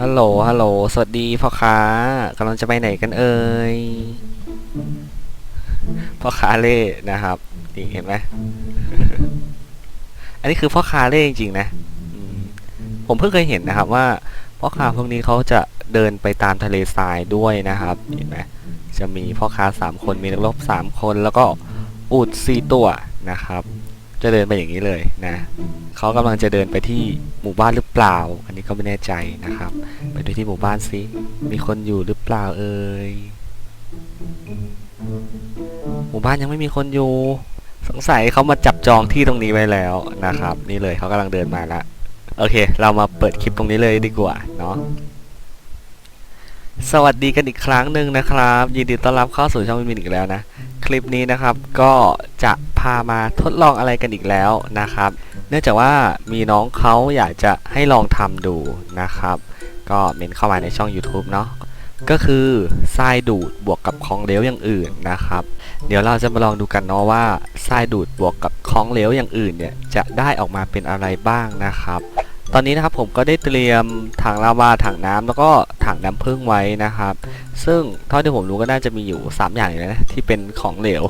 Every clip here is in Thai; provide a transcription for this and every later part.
ฮัลโหล ฮัลโหล สวัสดีพ่อค้ากำลังจะไปไหนกันเอ่ย พ่อค้าเล่นะครับ นี่เห็นไหม อันนี้คือพ่อค้าเล่จริงๆนะ ผมเพิ่งเคยเห็นนะครับว่าพ่อค้าพวกนี้เขาจะเดินไปตามทะเลทรายด้วยนะครับ เห็นไหม จะมีพ่อค้าสามคน มีนักรบสามคน แล้วก็อูดสี่ตัวนะครับ จะเดินไปอย่างนี้เลยนะเขากำลังจะเดินไปที่หมู่บ้านหรือเปล่า อันนี้ก็ไม่แน่ใจนะครับ ไปดูที่หมู่บ้านซิมีคนอยู่หรือเปล่าเอ่ยหมู่บ้านยังไม่มีคนอยู่ สงสัยเขามาจับจองที่ตรงนี้ไว้แล้วนะครับ นี่เลยเขากำลังเดินมาแล้วโอเค เรามาเปิดคลิปตรงนี้เลยดีกว่าเนาะสวัสดีกันอีกครั้งหนึ่งนะครับ ยินดีต้อนรับเข้าสู่ช่องวินวินอีกแล้วนะ คลิปนี้นะครับก็จะามาทดลองอะไรกันอีกแล้วนะครับ เนื่องจากว่ามีน้องเขาอยากจะให้ลองทำดูนะครับ ก็เมนเข้ามาในช่อง YouTube เนาะก็คือทรายดูดบวกกับของเหลวอย่างอื่นนะครับ เดี๋ยวเราจะมาลองดูกันเนาะว่าทรายดูดบวกกับของเหลวอย่างอื่นเนี่ยจะได้ออกมาเป็นอะไรบ้างนะครับ ตอนนี้นะครับผมก็ได้เตรียมถังลาวาถังน้ำแล้วก็ถังน้ำผึ้งไว้นะครับ ซึ่งเท่าที่ผมรู้ก็น่าจะมีอยู่ 3 อย่างเลยนะที่เป็นของเหลว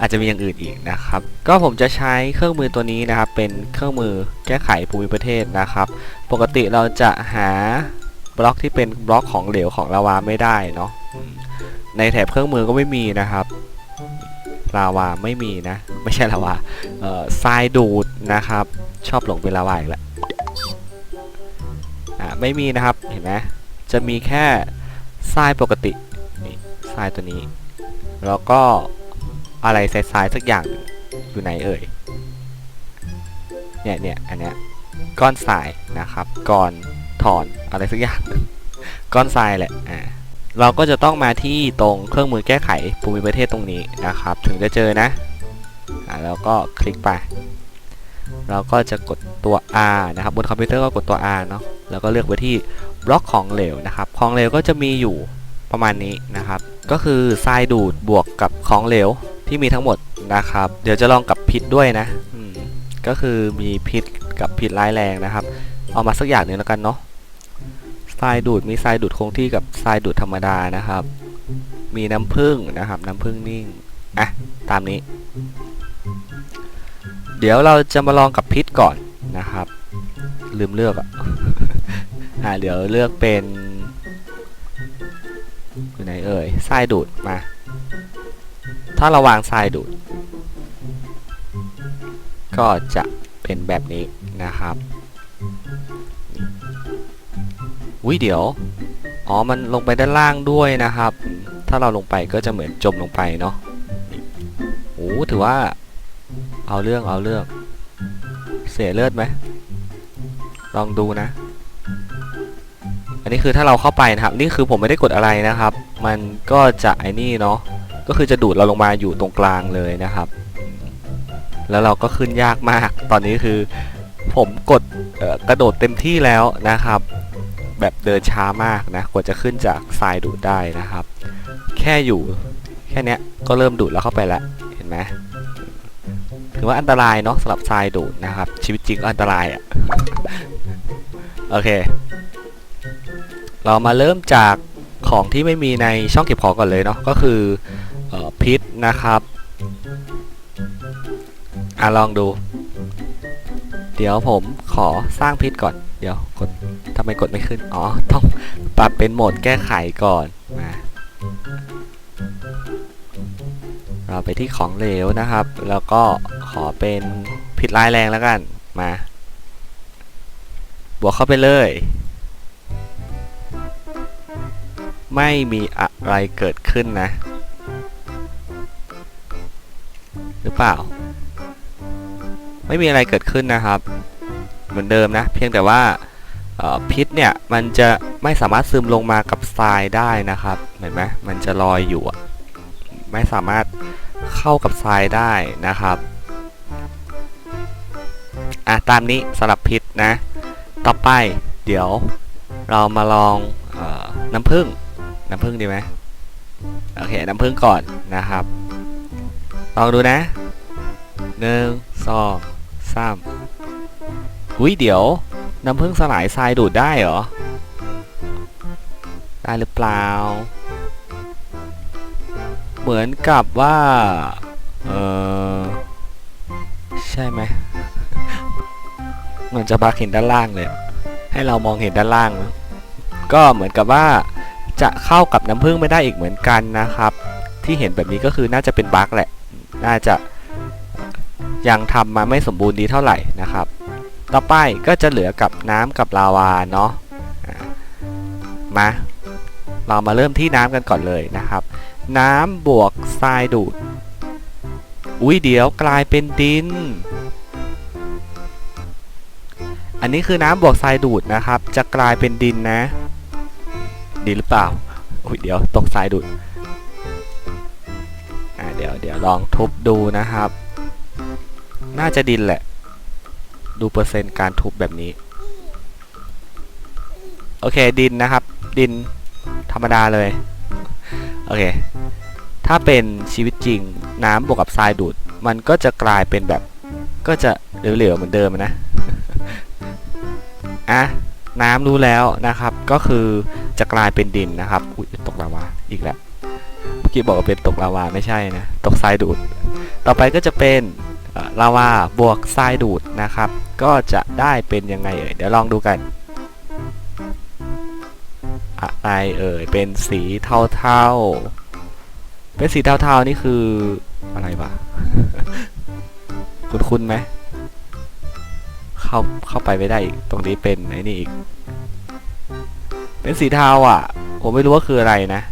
อาจจะมีอย่างอื่นอีกนะครับ ก็ผมจะใช้เครื่องมือตัวนี้นะครับ เป็นเครื่องมือแก้ไขภูมิประเทศนะครับ ปกติเราจะหาบล็อกที่เป็นบล็อกของเหลวของลาวาไม่ได้เนาะในแถบเครื่องมือก็ไม่มีนะครับลาวาไม่มีนะ ไม่ใช่ลาวาเอ่อทรายดูดนะครับ ชอบหลงเป็นลาวาอีกแล้วอ่าไม่มีนะครับเห็นไหมจะมีแค่ทรายปกตินี่ทรายตัวนี้ แล้วก็ อะไรทรายๆสักอย่างอยู่ไหนเอ่ย เนี่ยเนี่ยอันเนี้ยก้อนทรายนะครับก้อนถอนอะไรสักอย่าง ก้อนทรายแหละอ่าเราก็จะต้องมาที่ตรงเครื่องมือแก้ไขภูมิประเทศตรงนี้นะครับ ถึงจะเจอนะอ่าแล้วก็คลิกไป เราก็จะกดตัว R นะครับ บนคอมพิวเตอร์ก็กดตัว R เนาะแล้วก็เลือกไปที่บล็อกของเหลวนะครับ ของเหลวก็จะมีอยู่ประมาณนี้นะครับ ก็คือทรายดูดบวกกับของเหลว ที่มีทั้งหมดนะครับ เดี๋ยวจะลองกับพิษด้วยนะก็คือมีพิษกับพิษร้ายแรงนะครับ เอามาสักอย่างหนึ่งแล้วกันเนาะทรายดูดมีทรายดูดคงที่กับทรายดูดธรรมดานะครับ มีน้ำผึ้งนะครับ น้ำผึ้งนิ่งอะตามนี้ เดี๋ยวเราจะมาลองกับพิษก่อนนะครับ ลืมเลือกอะอ่าเดี๋ยวเลือกเป็นอยู่ไหนเอ่ยทรายดูดมา ถ้าเราวางทรายดูด ก็จะเป็นแบบนี้นะครับวิเดี๋ยว อ๋อ มันลงไปด้านล่างด้วยนะครับ ถ้าเราลงไปก็จะเหมือนจมลงไปเนาะโอ้ถือว่า เอาเรื่องเอาเรื่อง เสียเลือดไหม ลองดูนะ อันนี้คือถ้าเราเข้าไปนะครับ นี่คือผมไม่ได้กดอะไรนะครับ มันก็จะไอ้นี่เนาะ ก็คือจะดูดเราลงมาอยู่ตรงกลางเลยนะครับ แล้วเราก็ขึ้นยากมาก ตอนนี้คือผมกดกระโดดเต็มที่แล้วนะครับ แบบเดินช้ามากนะกว่าจะขึ้นจากทรายดูดได้นะครับ แค่อยู่แค่นี้ก็เริ่มดูดแล้วเข้าไปแล้วเห็นไหมถือว่าอันตรายเนาะสำหรับทรายดูดนะครับ ชีวิตจริงก็อันตรายอะ่ะโอเค เรามาเริ่มจากของที่ไม่มีในช่องเก็บของก่อนเลยเนาะก็คือ พิษนะครับ อะลองดู เดี๋ยวผมขอสร้างพิษก่อน เดี๋ยวกดทำไมกดไม่ขึ้น อ๋อ ต้องปรับเป็นโหมดแก้ไขก่อนมาเราไปที่ของเหลวนะครับ แล้วก็ขอเป็นพิษร้ายแรงแล้วกัน มา บวกเข้าไปเลย ไม่มีอะไรเกิดขึ้นนะ หรือเปล่า ไม่มีอะไรเกิดขึ้นนะครับ เหมือนเดิมนะ เพียงแต่ว่าพิษเนี่ยมันจะไม่สามารถซึมลงมากับทรายได้นะครับ เห็นไหมมันจะลอยอยู่ไม่สามารถเข้ากับทรายได้นะครับอะตามนี้สำหรับพิษนะ ต่อไปเดี๋ยวเรามาลองออน้ำผึ้งน้ำผึ้งดีไหมโอเค น้ำผึ้งก่อนนะครับ ลองดูนะหนึ่งสองสามอุ้ยเดี๋ยว น้ำผึ้งสลายทรายดูดได้เหรอ ได้หรือเปล่า เหมือนกับว่า เออใช่ไหม มันจะบักเห็นด้านล่างเลย ให้เรามองเห็นด้านล่าง ก็เหมือนกับว่าจะเข้ากับน้ำผึ้งไม่ได้อีกเหมือนกันนะครับ ที่เห็นแบบนี้ก็คือน่าจะเป็นบั๊กแหละ น่าจะยังทำมาไม่สมบูรณ์ดีเท่าไหร่นะครับ ต่อไปก็จะเหลือกับน้ำกับลาวาเนาะมา เรามาเริ่มที่น้ำกันก่อนเลยนะครับ น้ำบวกทรายดูด อุ้ยเดี๋ยวกลายเป็นดิน อันนี้คือน้ำบวกทรายดูดนะครับ จะกลายเป็นดินนะ ดีหรือเปล่า อุ้ยเดี๋ยวตกทรายดูด เดี๋ยวลองทุบดูนะครับ น่าจะดินแหละ ดูเปอร์เซ็นต์การทุบแบบนี้ โอเคดินนะครับ ดินธรรมดาเลย โอเค ถ้าเป็นชีวิตจริงน้ำบวกกับทรายดูด มันก็จะกลายเป็นแบบ ก็จะเหลวๆเหมือนเดิมนะ อะน้ำรู้แล้วนะครับ ก็คือจะกลายเป็นดินนะครับ อุ้ยตกลาวาอีกแล้ว กี้บอกว่าเป็นตกลาวาไม่ใช่นะ ตกทรายดูด ต่อไปก็จะเป็นลาวาบวกทรายดูดนะครับ ก็จะได้เป็นยังไงเอ่ย เดี๋ยวลองดูกันอะไรเอ่ย เป็นสีเทาๆ เป็นสีเทาๆนี่คืออะไรวะ คุ้นๆไหมเข้าเข้าไปไม่ได้อีก ตรงนี้เป็นไอ้นี่อีก เป็นสีเทาอะ ผมไม่รู้ว่าคืออะไรนะ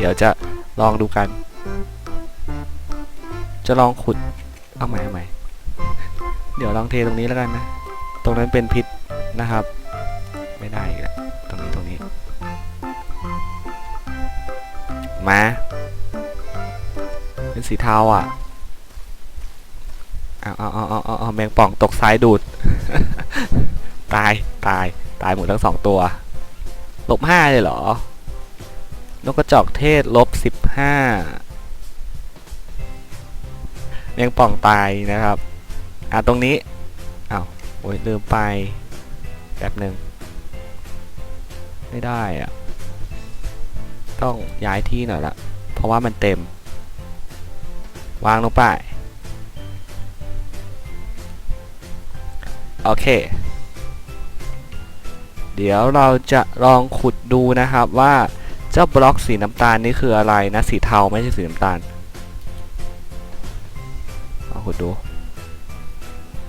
เดี๋ยวจะลองดูกัน จะลองขุด เอาใหม่เอาใหม่เดี๋ยวลองเทตรงนี้แล้วกันนะ ตรงนั้นเป็นพิษนะครับ ไม่ได้อีกแล้วตรงนี้ตรงนี้ มา เป็นสีเทาอะเอาเอาเอาเอาเอาเอแมงป่องตกซ้ายดูด ตาย ตาย ตายหมดทั้งสองตัว ลบห้าเลยเหรอ นกกระจอกเทศลบสิบห้าแมงป่องตายนะครับ อะตรงนี้อ้าวโอ้ยลืมไปแป๊บหนึ่งไม่ได้อะต้องย้ายที่หน่อยละเพราะว่ามันเต็ม วางลงไป โอเค เดี๋ยวเราจะลองขุดดูนะครับว่า เจ้าบล็อกสีน้ำตาลนี่คืออะไรนะสีเทาไม่ใช่สีน้ำตาลลองขุดดู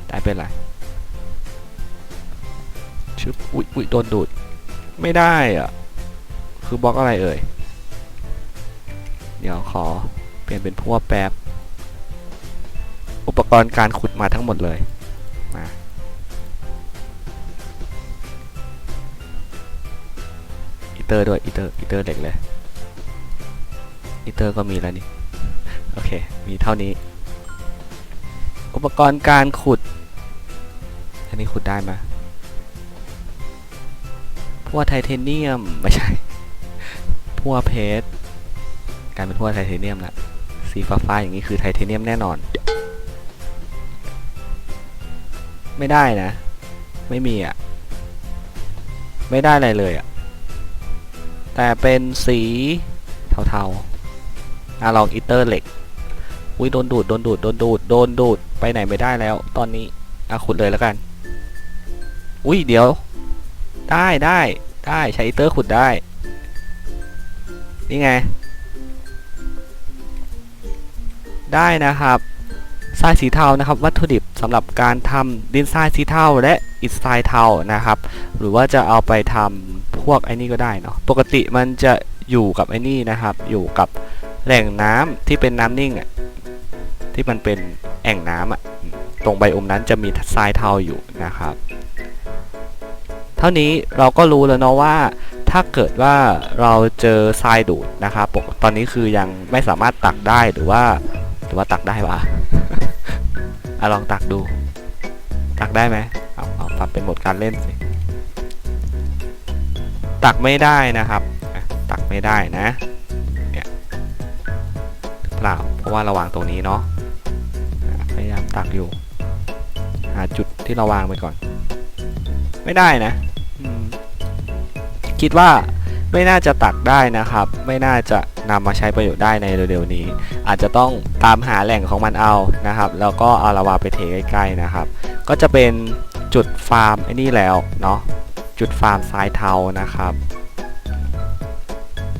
ได้เป็นไรชึบอุ๊ยอุ๊ยโดนดูด ไม่ได้อะคือบล็อกอะไรเอ่ย เดี๋ยวขอเปลี่ยนเป็นพวกแป๊บ อุปกรณ์การขุดมาทั้งหมดเลย เตอร์ด้วยอีเตอร์อีเตอร์เหล็กเลยอีเตอร์ก็มีแล้วนี่ โอเค มีเท่านี้ อุปกรณ์การขุด อันนี้ขุดได้ไหมพวกไทเทเนียม ไม่ใช่ พวกเพชรกลายเป็นพวกไทเทเนียมละสีฟ้าๆอย่างนี้คือไทเทเนียมแน่นอน ไม่ได้นะ ไม่มีอะ ไม่ได้อะไรเลยอะ แต่เป็นสีเทาๆอะลองอีเตอร์เหล็กอุ้ยโดนดูดโดนดูดโดนดูดโดนดูดไปไหนไม่ได้แล้ว ตอนนี้อะขุดเลยแล้วกัน อุ้ยเดี๋ยว ได้ได้ได้ใช้อีเตอร์ขุดได้ นี่ไง ได้นะครับทรายสีเทานะครับ วัตถุดิบสำหรับการทำดินทรายสีเทาและอิฐทรายเทานะครับ หรือว่าจะเอาไปทำ พวกไอ้นี่ก็ได้เนาะปกติมันจะอยู่กับไอ้นี่นะครับ อยู่กับแหล่งน้ำที่เป็นน้ำนิ่งอะที่มันเป็นแอ่งน้ำอะตรงใบอมนั้นจะมีทรายเทาอยู่นะครับ เท่านี้เราก็รู้แล้วเนาะว่า ถ้าเกิดว่าเราเจอทรายดูดนะครับตอนนี้คือยังไม่สามารถตักได้หรือว่าหรือว่าตักได้ปะอะลองตักดู ตักได้ไหมเอาเอาปรับเป็นโหมดการเล่นสิ ตักไม่ได้นะครับตักไม่ได้นะเนี่ยเปล่าเพราะว่าราวางตรงนี้เนาะพยายามตักอยู่ หาจุดที่เราวางไปก่อน ไม่ได้นะคิดว่าไม่น่าจะตักได้นะครับ ไม่น่าจะนำมาใช้ประโยชน์ได้ในเร็วๆนี้ อาจจะต้องตามหาแหล่งของมันเอานะครับ แล้วก็เอาลาวาไปเทใกล้ๆนะครับ ก็จะเป็นจุดฟาร์มไอ้นี่แล้วเนาะ จุดฟาร์มทรายเทานะครับ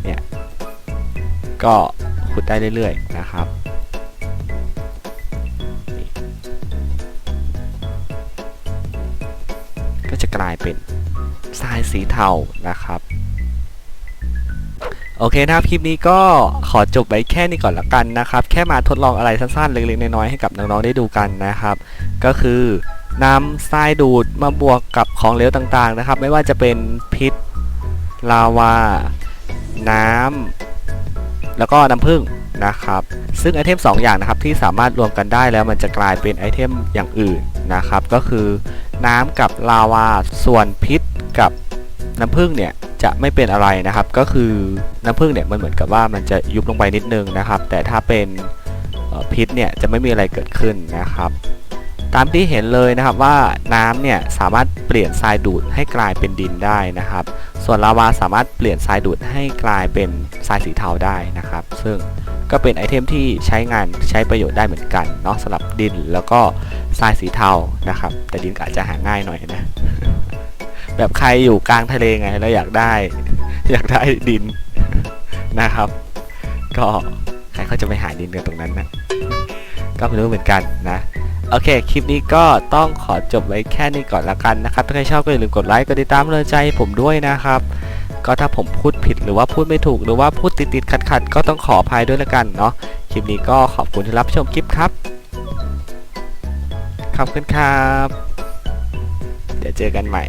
เนี่ยก็ขุดได้เรื่อยๆนะครับก็จะกลายเป็นทรายสีเทานะครับ โอเคนะครับคลิปนี้ก็ขอจบไว้แค่นี้ก่อนละกันนะครับ แค่มาทดลองอะไรสั้นๆ เล็กๆ น้อยๆให้กับน้องๆได้ดูกันนะครับ ก็คือ น้ำทรายดูดมาบวกกับของเหลวต่างๆนะครับ ไม่ว่าจะเป็นพิษลาวา น้ำแล้วก็น้ำผึ้งนะครับ ซึ่งไอเทม 2 อย่างนะครับที่สามารถรวมกันได้แล้วมันจะกลายเป็นไอเทมอย่างอื่นนะครับ ก็คือน้ำกับลาวาส่วนพิษกับน้ำผึ้งเนี่ยจะไม่เป็นอะไรนะครับ ก็คือน้ำผึ้งเนี่ยมันเหมือนกับว่ามันจะยุบลงไปนิดนึงนะครับ แต่ถ้าเป็นพิษเนี่ยจะไม่มีอะไรเกิดขึ้นนะครับ ตามที่เห็นเลยนะครับว่าน้ำเนี่ยสามารถเปลี่ยนทรายดูดให้กลายเป็นดินได้นะครับ ส่วนลาวาสามารถเปลี่ยนทรายดูดให้กลายเป็นทรายสีเทาได้นะครับ ซึ่งก็เป็นไอเทมที่ใช้งานใช้ประโยชน์ได้เหมือนกันเนาะสำหรับดินแล้วก็ทรายสีเทานะครับ แต่ดินก็อาจจะหาง่ายหน่อยนะ แบบใครอยู่กลางทะเลไงแล้วอยากได้ อยากได้ดินนะครับ ก็ใครเขาจะไปหาดินกันตรงนั้นนะก็ไม่รู้เหมือนกันนะ โอเค คลิปนี้ก็ต้องขอจบไว้แค่นี้ก่อนละกันนะครับ ถ้าใครชอบก็อย่าลืมกดไลค์ กดติดตามกำลังใจผมด้วยนะครับ ก็ถ้าผมพูดผิดหรือว่าพูดไม่ถูกหรือว่าพูดติดๆขัดๆก็ต้องขออภัยด้วยละกันเนาะ คลิปนี้ก็ขอบคุณที่รับชมคลิปครับ ขอบคุณครับ เดี๋ยวเจอกันใหม่